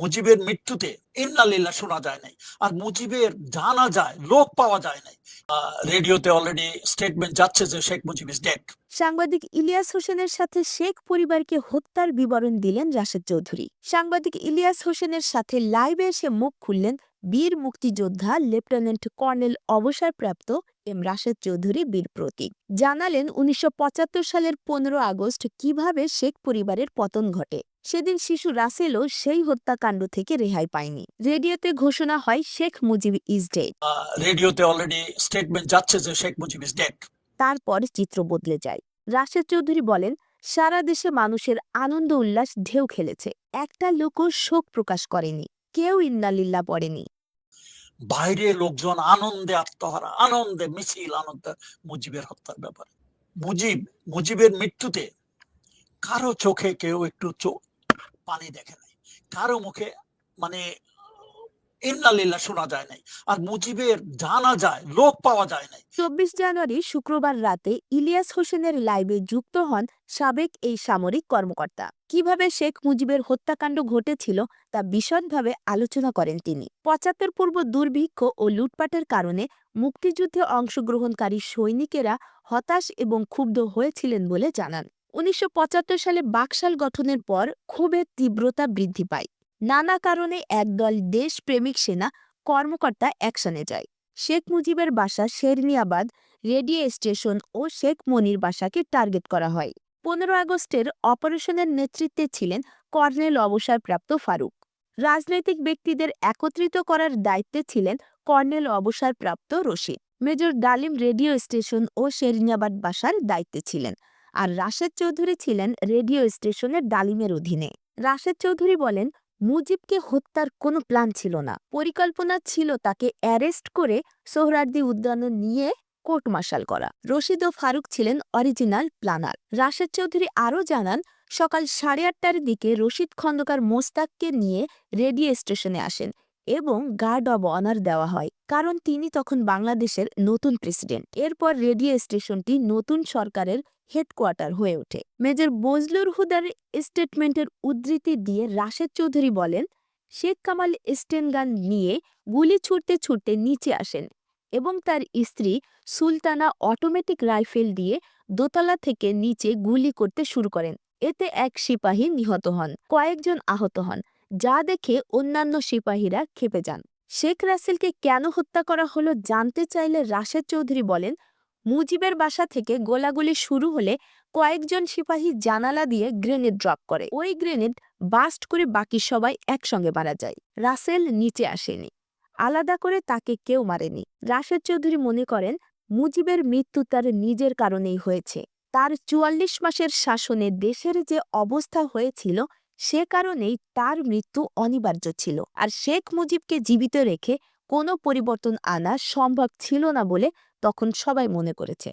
মুজিবের মৃত্যুতে ইন্নালিল্লা শোনা যায় নাই। আর মুজিবের জানা যায় লোক পাওয়া যায় নাই। রেডিওতে অলরেডি স্টেটমেন্ট যাচ্ছে যে শেখ মুজিব ইজ ডেড সাংবাদিক ইলিয়াস হোসেনের সাথে শেখ পরিবারকে হত্যার বিবরণ দিলেন রাশেদ চৌধুরী। সাংবাদিক ইলিয়াস হোসেনের সাথে লাইভে এসে মুখ খুললেন বীর মুক্তিযোদ্ধা লেফটেন্যান্ট কর্নেল অবসরপ্রাপ্ত এম. রাশেদ চৌধুরী বীর প্রতীক। জানালেন উনিশশো পঁচাত্তর সালের পনেরো আগস্ট কীভাবে শেখ পরিবারের পতন ঘটে। সেদিন শিশু রাসেলও সেই হত্যাকাণ্ড থেকে রেহাই পায়নি। রেডিওতে ঘোষণা হয় শেখ মুজিব ইজ ডেড। রেডিওতে অলরেডি স্টেটমেন্ট যাচ্ছে যে শেখ মুজিব ইজ ডেড। তারপর চিত্র বদলে যায়। রাশেদ চৌধুরী বলেন সারা দেশে মানুষের আনন্দ উল্লাস ঢেউ খেলেছে। একটা লোকও শোক প্রকাশ করেনি। কেউ ইন্নালিল্লা পড়েনি। বাইরে লোকজন আনন্দে আত্মহারা, আনন্দে মিছিল, আনন্দ মুজিবের হত্যার ব্যাপারে। মুজিব, মুজিবের মৃত্যুতে কারও চোখে কেউ একটু চোখ পানি দেখে নাই। কারও মুখে মানে ইন্নালিল্লা শোনা যায় নাই। আর মুজিবের জানা যায়, লোক পাওয়া যায় নাই। চব্বিশ জানুয়ারি শুক্রবার রাতে ইলিয়াস হোসেনের লাইভে যুক্ত হন সাবেক এই সামরিক কর্মকর্তা। কীভাবে শেখ মুজিবের হত্যাকাণ্ড ঘটেছিল তা বিশদভাবে আলোচনা করেন তিনি। পঁচাত্তর পূর্ব দুর্ভিক্ষ ও লুটপাটের কারণে মুক্তিযুদ্ধে অংশগ্রহণকারী সৈনিকেরা হতাশ এবং ক্ষুব্ধ হয়েছিলেন বলে জানান। উনিশশো পঁচাত্তর সালে বাকশাল গঠনের পর ক্ষোভের তীব্রতা বৃদ্ধি পায়। নানা কারণে একদল দেশপ্রেমিক সেনা কর্মকর্তা অ্যাকশনে যায়। শেখ মুজিবের বাসা শেরনিয়াবাদ রেডিও স্টেশন ও শেখ মনির বাসাকে টার্গেট করা হয়। পনেরো আগস্টের অপারেশনের নেতৃত্বে ছিলেন কর্নেল অবসরপ্রাপ্ত ফারুক। রাজনৈতিক ব্যক্তিদের একত্রিত করার দায়িত্বে ছিলেন কর্নেল অবসরপ্রাপ্ত Rashid major Dalim radio station ও শেরনিয়াবাদ বাসার দায়িত্বে ছিলেন আর রাশেদ চৌধুরী ছিলেন রেডিও স্টেশনের ডালিমের অধীনে। রাশেদ চৌধুরী বলেন মুজিবকে হত্যার কোনো প্ল্যান ছিল না। পরিকল্পনা ছিল তাকে অ্যারেস্ট করে সোহরার্দি উদ্যানে নিয়ে কোর্ট মার্শাল করা। রশিদ ও ফারুক ছিলেন অরিজিনাল প্ল্যানার। রাশেদ চৌধুরী আরও জানান, সকাল সাড়ে আটটার দিকে রশিদ খন্দকার মোস্তাককে নিয়ে রেডিও স্টেশনে আসেন এবং গার্ড অব অনার দেওয়া হয়। কারণ তিনি তখন বাংলাদেশের নতুন প্রেসিডেন্ট। এরপর রেডিও স্টেশনটি নতুন সরকারের হেডকোয়ার্টার হয়ে ওঠে। মেজর বজলুর হুদার স্টেটমেন্টের উদ্ধৃতি দিয়ে রাশেদ চৌধুরী বলেন, শেখ কামাল স্টেনগান নিয়ে গুলি ছুটতে ছুটতে নিচে আসেন এবং তার স্ত্রী সুলতানা অটোমেটিক রাইফেল দিয়ে দোতলা থেকে নিচে গুলি করতে শুরু করেন। এতে এক সিপাহী নিহত হন, কয়েকজন আহত হন। যা দেখে অন্যান্য সিপাহীরা খেপে যান। শেখ রাসেলকে কেন হত্যা করা হলো জানতে চাইলে রাশেদ চৌধুরী বলেন, মুজিবের বাসা থেকে গোলাগুলি শুরু হলে কয়েকজন সিপাহী জানালা দিয়ে গ্রেনেড ড্রপ করে। ওই গ্রেনেড বাস্ট করে বাকি সবাই একসঙ্গে মারা যায়। রাসেল নিচে আসেনি। আলাদা করে তাকে কেউ মারেনি। রাশেদ চৌধুরী মনে করেন, মুজিবের মৃত্যু তার নিজের কারণেই হয়েছে। তার চুয়াল্লিশ মাসের শাসনে দেশের যে অবস্থা হয়েছিল সে কারণেই তার মৃত্যু অনিবার্য ছিল। আর শেখ মুজিবকে জীবিত রেখে কোনো পরিবর্তন আনা সম্ভব ছিল না বলে তখন সবাই মনে করেছে।